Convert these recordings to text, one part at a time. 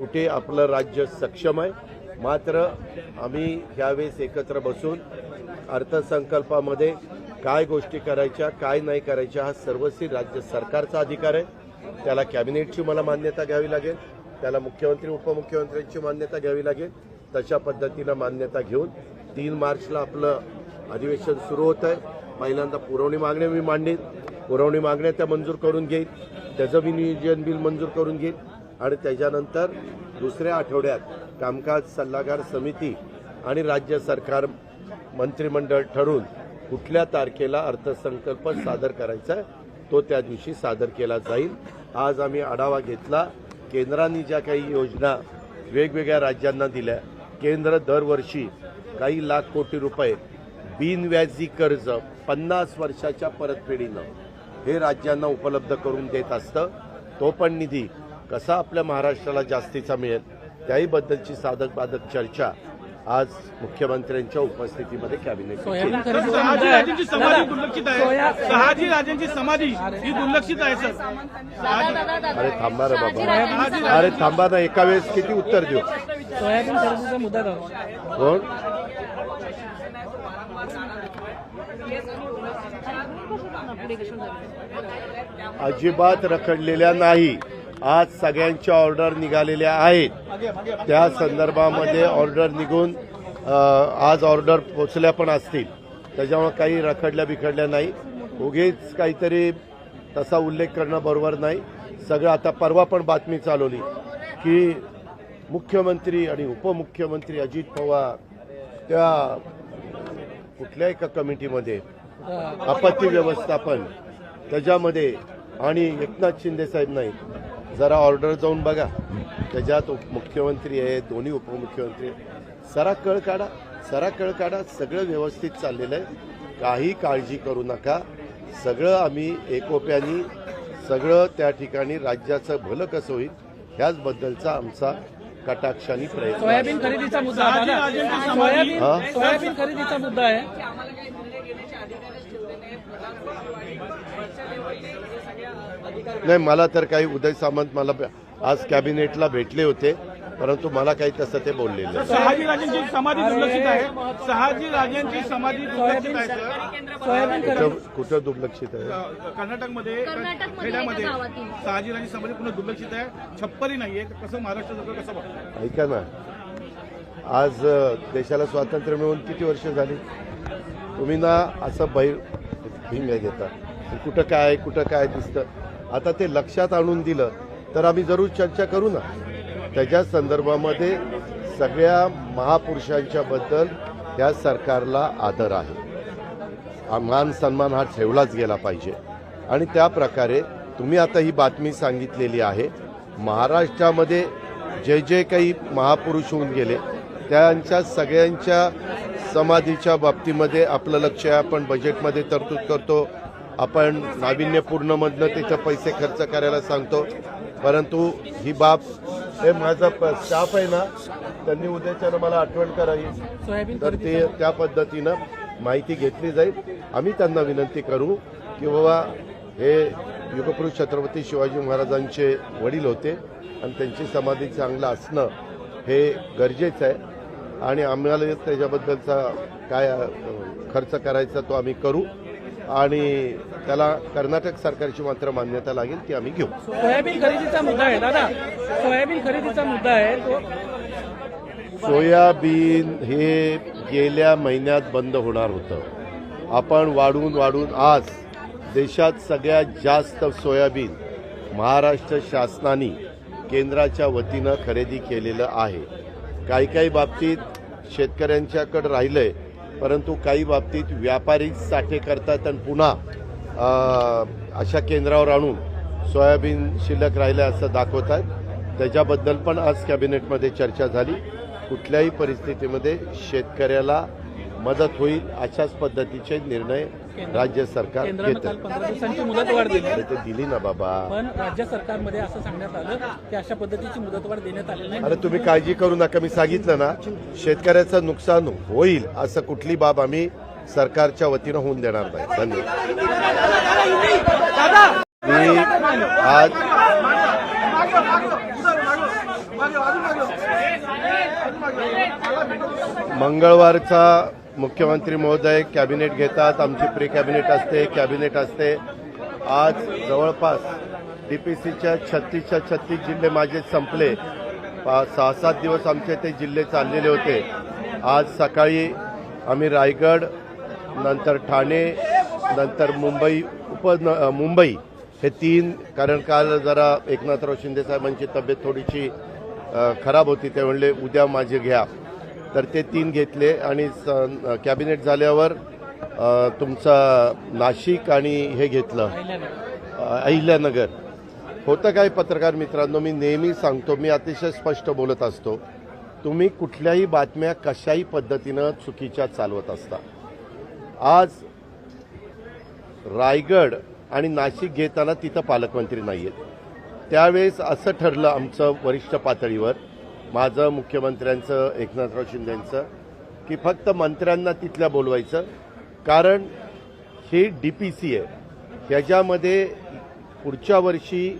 शेवटी आपलं राज्य सक्षम आहे. मात्र आम्ही ह्यावेळेस एकत्र बसून अर्थसंकल्पामध्ये काय गोष्टी करायच्या काय नाही करायच्या हा सर्वस्वी राज्य सरकारचा अधिकार आहे. त्याला कॅबिनेटची मला मान्यता घ्यावी लागेल. त्याला मुख्यमंत्री उपमुख्यमंत्र्यांची मान्यता घ्यावी लागेल. तशा पद्धतीनं मान्यता घेऊन तीन मार्चला आपलं अधिवेशन सुरू होत आहे. पहिल्यांदा पुरवणी मागण्या मी मांडीन. पुरवणी मागण्या त्या मंजूर करून घेईल त्याचं विनियोजन बिल मंजूर करून घेईल आणि त्याच्यानंतर दुसऱ्या आठवड्यात कामकाज सल्लागार समिती आणि राज्य सरकार मंत्रिमंडळ ठरून कुठल्या तारखेला अर्थसंकल्प सादर करायचा आहे तो त्या दिवशी सादर केला जाईल. आज आम्ही आढावा घेतला केंद्राने ज्या काही योजना वेगवेगळ्या राज्यांना दिल्या. केंद्र दरवर्षी काही लाख कोटी रुपये बिनव्याजी कर्ज पन्नास वर्षाच्या परतफेडीनं हे राज्यांना उपलब्ध करून देत असतं. तो पण निधी कसा आपल्या महाराष्ट्राला जास्तीचा मिळेल त्याही बद्दलची साधक बाधक चर्चा आज मुख्यमंत्र्यांच्या उपस्थितीमध्ये कॅबिनेट. राजेंची समाधी दुर्लक्षित आहे. शहाजी राजेंची समाधी ही दुर्लक्षित आहे सर. अरे थांबा रे बाबा. अरे थांबा ना एका वेळेस किती उत्तर देऊ? सोयाबीन खरेदीचा मुद्दा दादा कोण? अजिबात रखडलेल्या नाही. आज सगळ्यांच्या ऑर्डर निघालेल्या आहेत. त्या संदर्भामध्ये ऑर्डर निघून आज ऑर्डर पोचल्या पण असतील. त्याच्यामुळे काही रखडल्या बिखडल्या नाही. उगीच काहीतरी तसा उल्लेख करणं बरोबर नाही. सगळं आता परवा पण बातमी चालवली की मुख्यमंत्री आणि उपमुख्यमंत्री अजित पवार त्या कुठल्या एका कमिटीमध्ये आपत्ती व्यवस्थापन त्याच्यामध्ये आणि एकनाथ शिंदे साहेब नाही जरा ऑर्डर जाऊन बघा. त्याच्यात उप- मुख्यमंत्री आहे दोन्ही उपमुख्यमंत्री आहे. सरा कळ काढा सरा कळ काढा. सगळं व्यवस्थित चाललेलं आहे. काही काळजी करू नका. सगळं आम्ही एकोप्यानी सगळं त्या ठिकाणी राज्याचं भलं कसं होईल ह्याचबद्दलचा आमचा कटाक्षाने प्रयत्न सोयाबीन. खरेदीचा मुद्दा हा? सोयाबीन खरेदीचा मुद्दा आहे. नाही मला तर काही उदय सामंत मला आज कॅबिनेटला भेटले होते परंतु मला काही तसं ते बोललेलं. शहाजी राजेंची समाधी दुर्लक्षित आहे. शहाजी राजेंची समाधी दुर्लक्षित आहे. कुठं कुठं दुर्लक्षित आहे? कर्नाटकमध्ये खेड्यामध्ये. शहाजी राजे समाधी पूर्ण दुर्लक्षित आहे. छप्परही नाहीये कसं महाराष्ट्र सरकार कसं बघतं ऐका ना. आज देशाला स्वातंत्र्य मिळून किती वर्ष झाली? तुम्ही ना असं बैर भिंग घेता. कुठं काय कुठं काय दिसतं? आता ते लक्षात आणून दिलं तर आम्ही जरूर चर्चा करू ना. त्याच्या संदर्भामध्ये सगळ्या महापुरुषांच्या बद्दल त्या सरकारला आदर आहे. मान सन्मान हा ठेवलाच गेला पाहिजे. आणि त्या प्रकारे तुम्ही आता ही बातमी सांगितलेली आहे. महाराष्ट्रामध्ये जे जे काही महापुरुष होऊन गेले त्यांच्या सगळ्यांच्या समाधीच्या बाबतीमध्ये आपलं लक्ष आहे. आपण बजेटमध्ये तरतूद करतो. आपण नाविन्यपूर्णमधनं तिथं पैसे खर्च करायला सांगतो. परंतु ही बाब हे माझा प- स्टाफ आहे ना त्यांनी उद्याच्यानं मला आठवण करावी. तर ते त्या पद्धतीनं माहिती घेतली जाईल. आम्ही त्यांना विनंती करू की बाबा हे युगपुरुष छत्रपती शिवाजी महाराजांचे वडील होते आणि त्यांची समाधी चांगलं असणं हे गरजेचं आहे. आणि आम्हाला त्याच्याबद्दलचा काय खर्च करायचा तो आम्ही करू. आणि त्याला कर्नाटक सरकारची मात्र मान्यता लागेल ती आम्ही घेऊ. सोयाबीन खरेदीचा मुद्दा आहे दादा. सोयाबीन खरेदीचा मुद्दा आहे तो सोयाबीन हे गेल्या महिन्यात बंद होणार होतं. आपण वाढून वाढून आज देशात सगळ्यात जास्त सोयाबीन महाराष्ट्र शासनाने केंद्राच्या वतीनं खरेदी केलेलं आहे. काही काही बाबतीत शेतकऱ्यांच्याकडे राहिलंय. परंतु काही बाबतीत व्यापारी साठे करतात आणि पुन्हा अशा केंद्रावर आणून सोयाबीन शिल्लक राहिलं असं दाखवतात. त्याच्याबद्दल पण आज कॅबिनेटमध्ये चर्चा झाली. कुठल्याही परिस्थितीमध्ये शेतकऱ्याला मदत होईल अशाच पद्धतीचे निर्णय राज्य सरकार घेतं. दिली ना बाबा. पण राज्य सरकारमध्ये असं सांगण्यात आलं की अशा पद्धतीची मुदतवाढ देण्यात नाही. अरे तुम्ही काळजी करू नका मी सांगितलं ना शेतकऱ्याचं नुकसान होईल असं कुठली बाब आम्ही सरकारच्या वतीनं होऊन देणार नाही. धन्यवाद. मी आज मंगळवारचा मुख्यमंत्री महोदय कॅबिनेट घेतात आमची प्री कॅबिनेट असते कॅबिनेट असते. आज जवळपास डीपीसीच्या छत्तीसच्या छत्तीस जिल्हे माझे संपले. पा सहा सात दिवस आमचे ते जिल्हे चाललेले होते. आज सकाळी आम्ही रायगड नंतर ठाणे नंतर मुंबई उप मुंबई हे तीन कारण काल जरा एकनाथराव शिंदे साहेबांची तब्येत थोडीशी खराब होती ते म्हणले उद्या माझे घ्या. तर ते तीन घेतले आणि स- कॅबिनेट झाल्यावर तुमचा नाशिक आणि हे घेतलं अहिल्यानगर. होतं काय पत्रकार मित्रांनो मी नेहमी सांगतो मी अतिशय स्पष्ट बोलत असतो तुम्ही कुठल्याही बातम्या कशाही पद्धतीनं चुकीच्या चालवत असता. आज रायगड आणि नाशिक घेताना तिथं पालकमंत्री नाही आहेत त्यावेळेस असं ठरलं आमचं वरिष्ठ पातळीवर माझं मुख्यमंत्र्यांचं एकनाथराव शिंदेंचं की फक्त मंत्र्यांना तिथल्या बोलवायचं. कारण ही डी पी सी आहे. ह्याच्यामध्ये पुढच्या वर्षी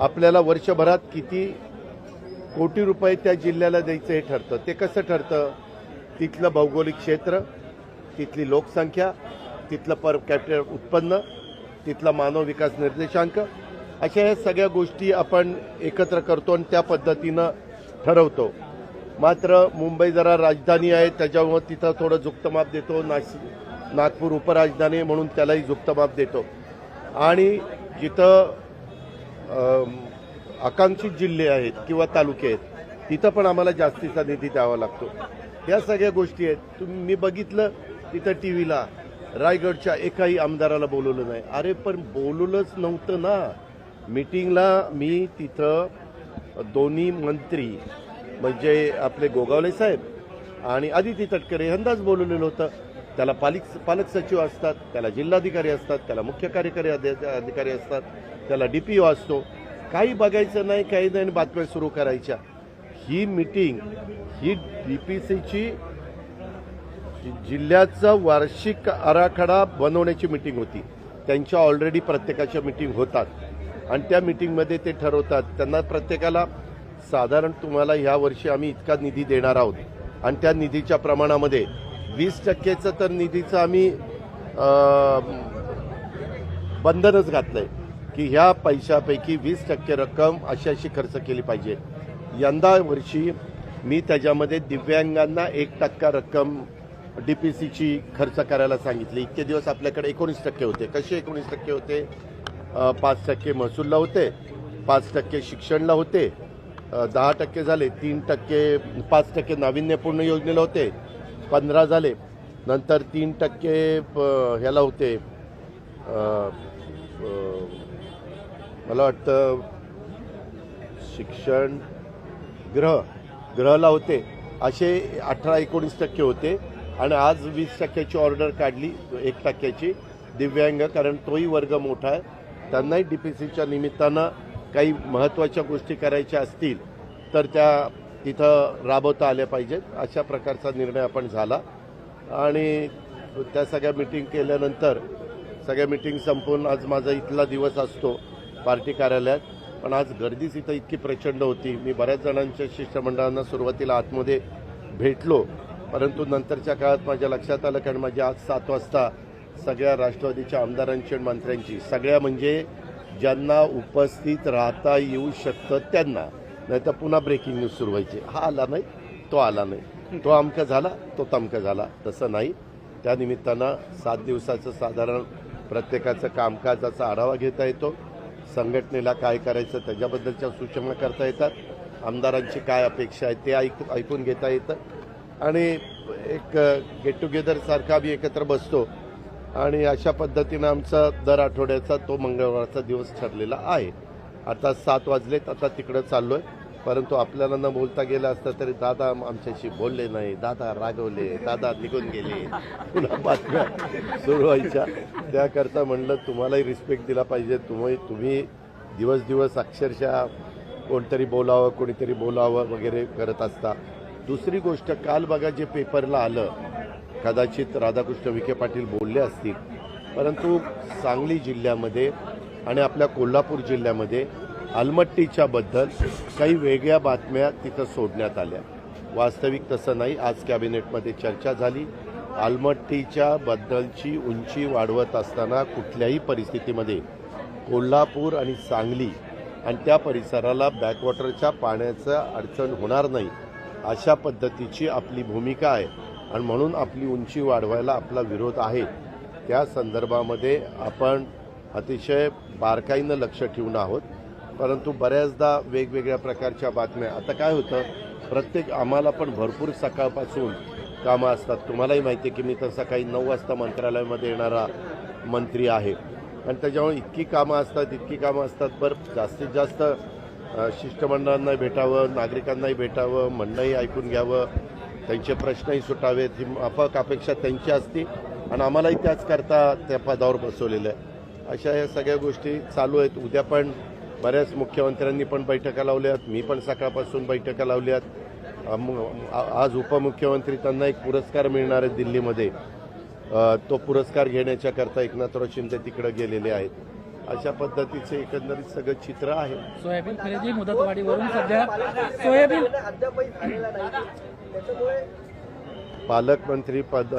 आपल्याला वर्षभरात किती कोटी रुपये त्या जिल्ह्याला द्यायचं हे ठरतं. ते कसं ठरतं? तिथलं भौगोलिक क्षेत्र तिथली लोकसंख्या तिथलं पर कॅपिटल उत्पन्न तिथला मानव विकास निर्देशांक. अशा ह्या सगळ्या गोष्टी आपण एकत्र करतो आणि त्या पद्धतीनं ठरवतो. मात्र मुंबई जरा राजधानी आहे त्याच्यामुळं तिथं थोडं जुक्तमाप देतो. नाशिक नागपूर उपराजधानी म्हणून त्यालाही जुक्तमाप देतो. आणि जिथं आकांक्षित जिल्हे आहेत किंवा तालुके आहेत तिथं पण आम्हाला जास्तीचा निधी द्यावा लागतो. या सगळ्या गोष्टी आहेत. तुम्ही मी बघितलं तिथं टी व्हीला रायगडच्या एकाही आमदाराला बोलवलं नाही. अरे पण बोलवलंच नव्हतं ना. मीटिंगला मी तिथं दोन्ही मंत्री म्हणजे आपले गोगावले साहेब आणि आदिती तटकरे यंदाच बोलवलेलं होतं. त्याला पालिक पालक सचिव असतात त्याला जिल्हाधिकारी असतात त्याला मुख्य कार्यकारी अधिकारी असतात त्याला डीपीओ असतो. काही बघायचं नाही काही नाही आणि बातम्या सुरू करायच्या. ही मीटिंग ही डीपीसीची जिल्ह्याचा वार्षिक आराखडा बनवण्याची मिटिंग होती. त्यांच्या ऑलरेडी प्रत्येकाच्या मिटिंग होतात. आणि त्या मिटिंगमध्ये ते ठरवतात. त्यांना प्रत्येकाला साधारण तुम्हाला ह्या वर्षी आम्ही इतका निधी देणार आहोत. आणि त्या निधीच्या प्रमाणामध्ये वीस टक्केचं तर निधीचं आम्ही बंधनच बंधनच घातलंय. की ह्या पैशापैकी वीस टक्के रक्कम अशी अशी खर्च केली पाहिजे. यंदा वर्षी मी त्याच्यामध्ये दिव्यांगांना एक टक्का रक्कम डी पी सीची खर्च करायला सांगितली. इतके दिवस आपल्याकडे एकोणीस टक्के होते. कसे एकोणीस टक्के होते? पाच टक्के महसूलला होते पाच टक्के शिक्षणला होते दहा टक्के झाले तीन टक्के पाच टक्के नाविन्यपूर्ण योजनेला होते पंधरा झाले नंतर तीन टक्के प- ह्याला होते मला वाटतं शिक्षण ग्रह ग्रहला होते असे अठरा एकोणीस टक्के होते आणि आज वीस टक्क्याची ऑर्डर काढली एक टक्क्याची दिव्यांग कारण तोही वर्ग मोठा आहे त्यांनाही डी पी सीच्या निमित्तानं काही महत्त्वाच्या गोष्टी करायच्या असतील तर त्या तिथं राबवता आल्या पाहिजेत. अशा प्रकारचा निर्णय आपण झाला. आणि त्या सगळ्या मिटिंग केल्यानंतर सगळ्या मिटिंग संपून आज माझा इथला दिवस असतो पार्टी कार्यालयात. पण आज गर्दीच इथं इतकी प्रचंड होती. मी बऱ्याच जणांच्या शिष्टमंडळांना सुरुवातीला आतमध्ये भेटलो. परंतु नंतरच्या काळात माझ्या लक्षात आलं कारण माझी आज सात वाजता सगळ्या राष्ट्रवादीच्या आमदारांची आणि मंत्र्यांची. सगळ्या म्हणजे ज्यांना उपस्थित राहता येऊ शकतं त्यांना. नाही तर पुन्हा ब्रेकिंग न्यूज सुरू व्हायची. हा आला नाही तो आला नाही. तो अमका झाला तो तमका झाला. तसं नाही. त्यानिमित्तानं सात दिवसाचं साधारण प्रत्येकाचं कामकाजाचा आढावा घेता येतो. संघटनेला काय करायचं त्याच्याबद्दलच्या सूचना करता येतात. आमदारांची काय अपेक्षा आहे ते ऐक ऐकून घेता येतं. आणि एक गेट टुगेदरसारखा आम्ही एकत्र बसतो. आणि अशा पद्धतीनं आमचा दर आठवड्याचा तो मंगळवारचा दिवस ठरलेला आहे. आता सात वाजलेत आता तिकडं चाललोय. परंतु आपल्याला न बोलता गेलं असतं तरी दादा आमच्याशी बोलले नाही. दादा रागवले दादा निघून गेले. पुन्हा बातम्या सुरू व्हायच्या. त्याकरता म्हणलं तुम्हालाही रिस्पेक्ट दिला पाहिजे. तुम्ही तुम्ही दिवस दिवस अक्षरशः कोणतरी बोलावं कोणीतरी बोलावं वगैरे करत असता. दुसरी गोष्ट काल बघा जे पेपरला आलं कदाचित राधाकृष्ण विखे पाटील बोलले असतील परंतु सांगली जिल्ह्यामध्ये आणि आपल्या कोल्हापूर जिल्ह्यामध्ये आलमट्टीच्याबद्दल काही वेगळ्या बातम्या तिथं सोडण्यात आल्या. वास्तविक तसं नाही आज कॅबिनेटमध्ये चर्चा झाली. आलमट्टीच्या बद्दलची उंची वाढवत असताना कुठल्याही परिस्थितीमध्ये कोल्हापूर आणि सांगली आणि त्या परिसराला बॅकवॉटरच्या पाण्याचं अडचण होणार नाही अशा पद्धतीची आपली भूमिका आहे. आणि म्हणून आपली उंची वाढवायला आपला विरोध आहे. त्या संदर्भामध्ये आपण अतिशय बारकाईनं लक्ष ठेवून आहोत. परंतु बऱ्याचदा वेगवेगळ्या प्रकारच्या बातम्या. आता काय होतं? प्रत्येक आम्हाला पण भरपूर सकाळपासून कामं असतात. तुम्हालाही माहिती आहे की मी तर सकाळी नऊ वाजता मंत्रालयामध्ये येणारा मंत्री आहे. आणि त्याच्यामुळे इतकी कामं असतात इतकी कामं असतात. बरं जास्तीत जास्त शिष्टमंडळांना भेटावं नागरिकांनाही भेटावं म्हणणंही ऐकून घ्यावं. त्यांचे प्रश्नही सुटावेत ही माफक अपेक्षा त्यांची असती आणि आम्हालाही त्याच करता त्या पदावर बसवलेलं आहे. अशा या सगळ्या गोष्टी चालू आहेत. उद्या पण बऱ्याच मुख्यमंत्र्यांनी पण बैठका लावल्यात. मी पण सकाळपासून बैठका लावल्यात. आज उपमुख्यमंत्री त्यांना एक पुरस्कार मिळणार आहे दिल्लीमध्ये. तो पुरस्कार घेण्याच्याकरता एकनाथराव शिंदे तिकडे गेलेले आहेत. अशा पद्धतीचे एकंदरीत सगळं चित्र आहे. सोयाबीन खरेदी मुदतवाढीवरून सध्या सोयाबीन पालकमंत्री पद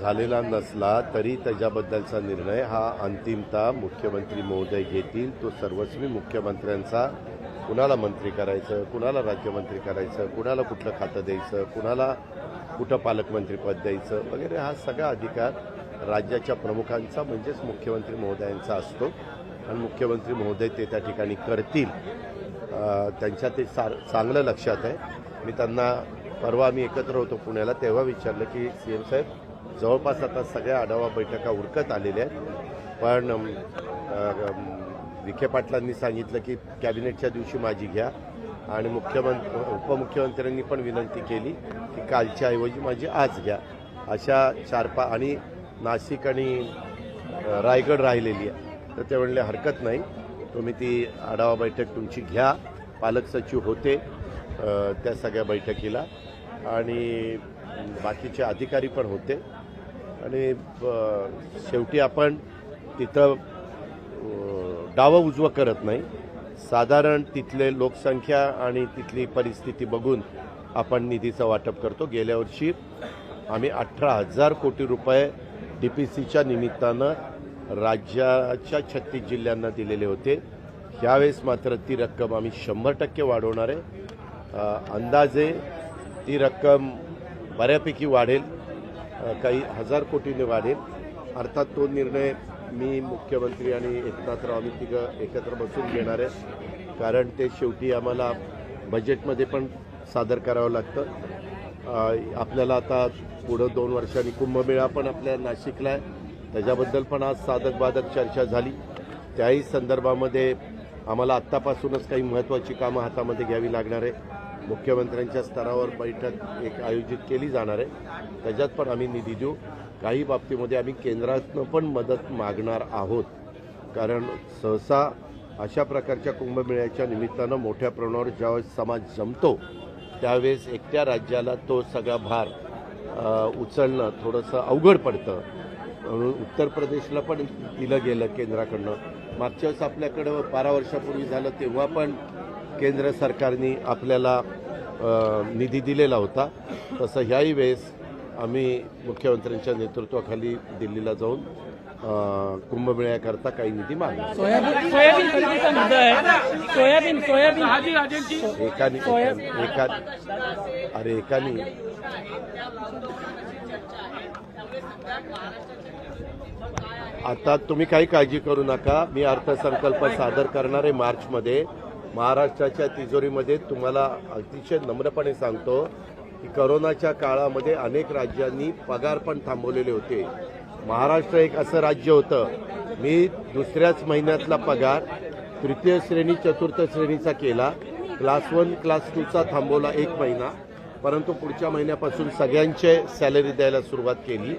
झालेला नसला तरी त्याच्याबद्दलचा निर्णय हा अंतिमता मुख्यमंत्री महोदय घेतील. तो सर्वस्वी मुख्यमंत्र्यांचा. कुणाला मंत्री करायचं कुणाला राज्यमंत्री करायचं कुणाला कुठलं खातं द्यायचं कुणाला कुठं पालकमंत्रीपद द्यायचं वगैरे हा सगळा अधिकार राज्याच्या प्रमुखांचा म्हणजेच मुख्यमंत्री महोदयांचा असतो. आणि मुख्यमंत्री महोदय ते त्या ठिकाणी करतील. त्यांच्या ते सार चांगलं लक्षात आहे. मी त्यांना परवा आम्ही एकत्र होतो पुण्याला तेव्हा विचारलं की सी एम साहेब जवळपास आता सगळ्या आढावा बैठका उरकत आलेल्या आहेत. पण विखे पाटलांनी सांगितलं की कॅबिनेटच्या दिवशी माझी घ्या. आणि मुख्यमंत्री उपमुख्यमंत्र्यांनी पण विनंती केली की कालच्या ऐवजी माझी आज घ्या. अशा चार पा आणि नाशिक आणि रायगड राहिलेली आहे. तर ते म्हणले हरकत नाही. तुम्ही ती आढावा बैठक तुमची घ्या. पालक सचिव होते त्या सगळ्या बैठकीला. आणि बाकीचे अधिकारी पण होते. आणि शेवटी आपण तिथं डावं उजवं करत नाही. साधारण तिथले लोकसंख्या आणि तिथली परिस्थिती बघून आपण निधीचं वाटप करतो. गेल्या वर्षी आम्ही अठरा हजार कोटी रुपये डी पी सीच्या निमित्तानं राज्याच्या छत्तीस जिल्ह्यांना दिलेले होते. यावेळेस मात्र ती रक्कम आम्ही शंभर टक्के वाढवणार आहे. अंदाजे ती रक्कम बऱ्यापैकी वाढेल. काही हजार कोटीने वाढेल. अर्थात तो निर्णय मी मुख्यमंत्री आणि एकनाथराव आम्ही तिघं एकत्र बसून घेणार आहे. कारण ते शेवटी आम्हाला बजेटमध्ये पण सादर करावं लागतं. आपल्याला आता पुढं दोन वर्षांनी कुंभमेळा पण आपल्या नाशिकला आहे. त्याच्याबद्दल पण आज साधक बाधक चर्चा झाली. त्याही संदर्भामध्ये आम्हाला आत्तापासूनच काही महत्त्वाची कामं हातामध्ये घ्यावी लागणार आहे. मुख्यमंत्र्यांच्या स्तरावर बैठक एक आयोजित केली जाणार आहे. त्याच्यात पण आम्ही निधी देऊ. काही बाबतीमध्ये आम्ही केंद्रातनं पण मदत मागणार आहोत. कारण सहसा अशा प्रकारच्या कुंभमेळ्याच्या निमित्तानं मोठ्या प्रमाणावर ज्यावेळेस समाज जमतो त्यावेळेस एकट्या राज्याला तो सगळा भार उचलणं थोडंसं अवघड पडतं. म्हणून उत्तर प्रदेशला पण दिलं गेलं केंद्राकडनं. मागच्या वेळेस आपल्याकडं बारा वर्षापूर्वी झालं तेव्हा पण केंद्र सरकारने आपल्याला निधी दिलेला होता. तसं ह्याही वेळेस आम्ही मुख्यमंत्र्यांच्या नेतृत्वाखाली दिल्लीला जाऊन कुंभमेळ्याकरता काही निधी मागणार सोयाबीन सोयाबीन खरेदीचा मुद्दा आहे. Soybean soybean. एकाने एका अरे एकाने. आता तुम्ही काही काळजी करू नका. मी अर्थसंकल्प सादर करणार आहे मार्चमध्ये. महाराष्ट्राच्या तिजोरीमध्ये तुम्हाला अतिशय नम्रपणे सांगतो की करोनाच्या काळामध्ये अनेक राज्यांनी पगार पण थांबवलेले होते. महाराष्ट्र एक असं राज्य होतं. मी दुसऱ्याच महिन्यातला पगार तृतीय श्रेणी चतुर्थ श्रेणीचा केला. क्लास वन क्लास टूचा थांबवला एक महिना. परंतु पुढच्या महिन्यापासून सगळ्यांचे सॅलरी द्यायला सुरुवात केली.